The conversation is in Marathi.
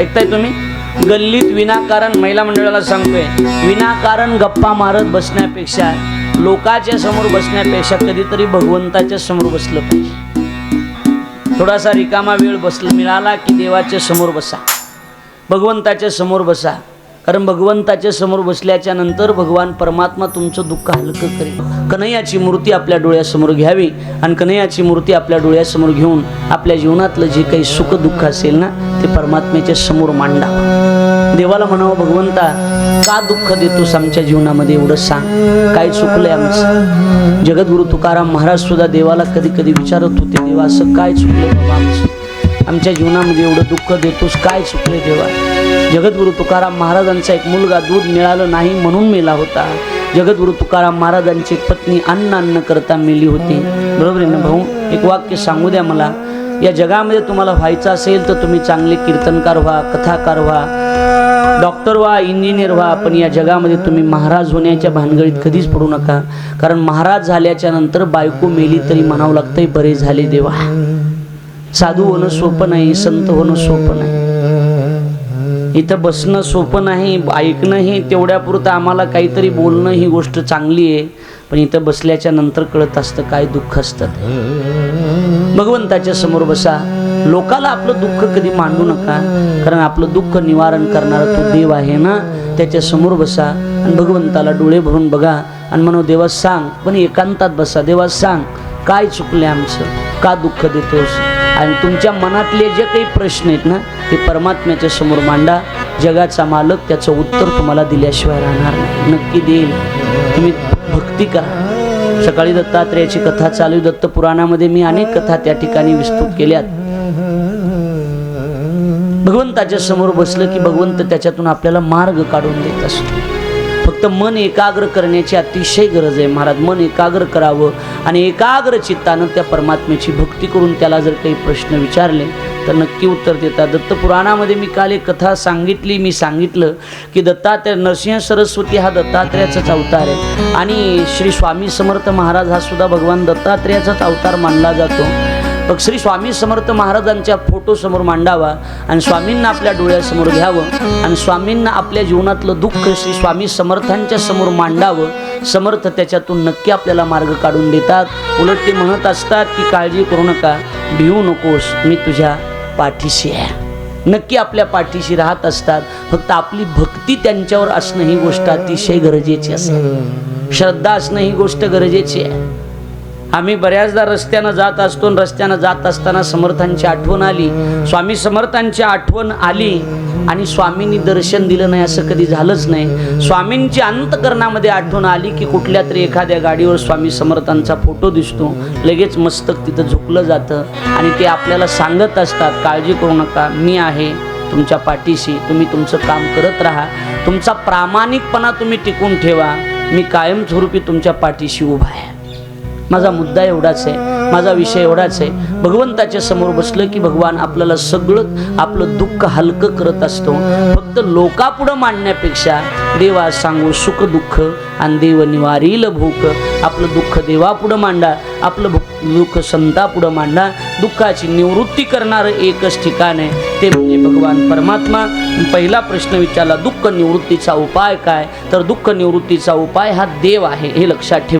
ऐकताय तुम्ही? गल्लीत विनाकारण महिला मंडळाला सांगतोय विनाकारण गप्पा मारत बसण्यापेक्षा लोकाच्या समोर बसण्यापेक्षा कधीतरी भगवंताच्या समोर बसलं पाहिजे. थोडासा रिकामा वेळ बसला मिळाला की देवाच्या समोर बसा. भगवंताच्या समोर बसा. कारण भगवंताच्या समोर बसल्याच्या नंतर भगवान परमात्मा तुमचं दुःख हलकं करेल. कन्हैयाची मूर्ती आपल्या डोळ्यासमोर घ्यावी आणि कन्हैयाची मूर्ती आपल्या डोळ्यासमोर घेऊन आपल्या जीवनातलं जे काही सुख दुःख असेल ना ते परमात्म्याच्या समोर मांडावं देवाला म्हणावं भगवंता का दुःख देतोस आमच्या जीवनामध्ये एवढं सांग? काय चुकलंय आमचं? जगद्गुरु तुकाराम महाराज सुद्धा देवाला कधी कधी विचारत होते देवा असं काय चुकलंय बाबा आमचं? आमच्या जीवनामध्ये एवढं दुःख देतोस काय चुकले देवा? जगद्गुरु तुकाराम महाराजांचा एक मुलगा दूध मिळालं नाही म्हणून मेला होता. जगद्गुरु तुकाराम महाराजांची एक पत्नी अन्न अन्न करता मेली होती. बरोबर आहे ना भाऊ? एक वाक्य सांगू द्या मला. या जगामध्ये तुम्हाला व्हायचं असेल तर तुम्ही चांगले कीर्तनकार व्हा कथाकार व्हा डॉक्टर व्हा इंजिनियर व्हा पण या जगामध्ये तुम्ही महाराज होण्याच्या भानगडीत कधीच पडू नका. कारण महाराज झाल्याच्यानंतर बायको मेली तरी म्हणावं लागतंय बरे झाले देवा. साधू होणं सोपं नाही संत होणं सोपं नाही. इथं बसणं सोपं नाही ऐकणंही तेवढ्यापुरतं आम्हाला काहीतरी बोलणं ही गोष्ट चांगली आहे. पण इथं बसल्याच्या नंतर कळत असतं काय दुःख असतं भगवंताच्या समोर बसा. लोकाला आपलं दुःख कधी मांडू नका. कारण आपलं दुःख निवारण करणारा तो देव आहे ना त्याच्यासमोर बसा आणि भगवंताला डोळे भरून बघा आणि म्हणू देवा सांग. पण एकांतात बसा. देवा सांग. काय चुकले आमचं? का दुःख देतोस? आणि तुमच्या मनातले जे काही प्रश्न आहेत ना ते परमात्म्याच्या समोर मांडा. जगाचा मालक त्याचं उत्तर तुम्हाला दिल्याशिवाय राहणार नाही. नक्की देईल. तुम्ही भक्ती करा. सकाळी दत्तात्रेयाची कथा चालू दत्त पुराणामध्ये मी अनेक कथा त्या ठिकाणी विस्तृत केल्यात. भगवंताच्या समोर बसलं की भगवंत त्याच्यातून आपल्याला मार्ग काढून देत असतो. फक्त मन एकाग्र करण्याची अतिशय गरज आहे महाराज. मन एकाग्र करावं आणि एकाग्र चित्तानं त्या परमात्म्याची भक्ती करून त्याला जर काही प्रश्न विचारले तर नक्की उत्तर देतात. दत्तपुराणामध्ये मी काल एक कथा सांगितली. मी सांगितलं की दत्तात्रय नरसिंह सरस्वती हा दत्तात्रेयाचाच अवतार आहे. आणि श्री स्वामी समर्थ महाराज हा सुद्धा भगवान दत्तात्रेयाचाच अवतार मानला जातो. मग श्री स्वामी समर्थ महाराजांच्या फोटो समोर मांडावा आणि स्वामींना आपल्या डोळ्यासमोर घ्यावं आणि स्वामींना आपल्या जीवनातलं दुःख श्री स्वामी समर्थांच्या समोर मांडावं. समर्थ त्याच्यातून नक्की आपल्याला मार्ग काढून देतात. उलट ते म्हणत असतात की काळजी करू नका भिवू नकोस मी तुझ्या पाठीशी आहे. नक्की आपल्या पाठीशी राहत असतात. फक्त आपली भक्ती त्यांच्यावर असणं ही गोष्ट अतिशय गरजेची असते श्रद्धा असणं ही गोष्ट गरजेची आहे. आम्ही बऱ्याचदा रस्त्यानं जात असतो रस्त्यानं जात असताना समर्थांची आठवण आली. स्वामी समर्थांची आठवण आली आणि स्वामींनी दर्शन दिलं नाही असं कधी झालंच नाही. स्वामींची अंतकरणामध्ये आठवण आली की कुठल्या तरी एखाद्या गाडीवर स्वामी समर्थांचा फोटो दिसतो. लगेच मस्तक तिथं झुकलं जातं आणि ते आपल्याला सांगत असतात काळजी करू नका मी आहे तुमच्या पाठीशी. तुम्ही तुमचं काम करत राहा. तुमचा प्रामाणिकपणा तुम्ही टिकून ठेवा. मी कायमस्वरूपी तुमच्या पाठीशी उभा आहे. माझा मुद्दा एवढाच आहे माझा विषय एवढाच आहे. भगवंताच्या समोर बसलं की भगवान आपल्याला सगळं आपलं दुःख हलकं करत असतो. फक्त लोकापुढं मांडण्यापेक्षा देवा सांगू सुख दुःख आणि देव निवारील भूक. आपलं दुःख देवापुढं मांडा आपलं भुक- दुःख संतापुढं मांडा. दुःखाची निवृत्ती करणारं एकच ठिकाण आहे. ते म्हणजे भगवान परमात्मा. पहिला प्रश्न विचारला दुःख निवृत्तीचा उपाय काय? तर दुःख निवृत्तीचा उपाय हा देव आहे हे लक्षात ठेवा.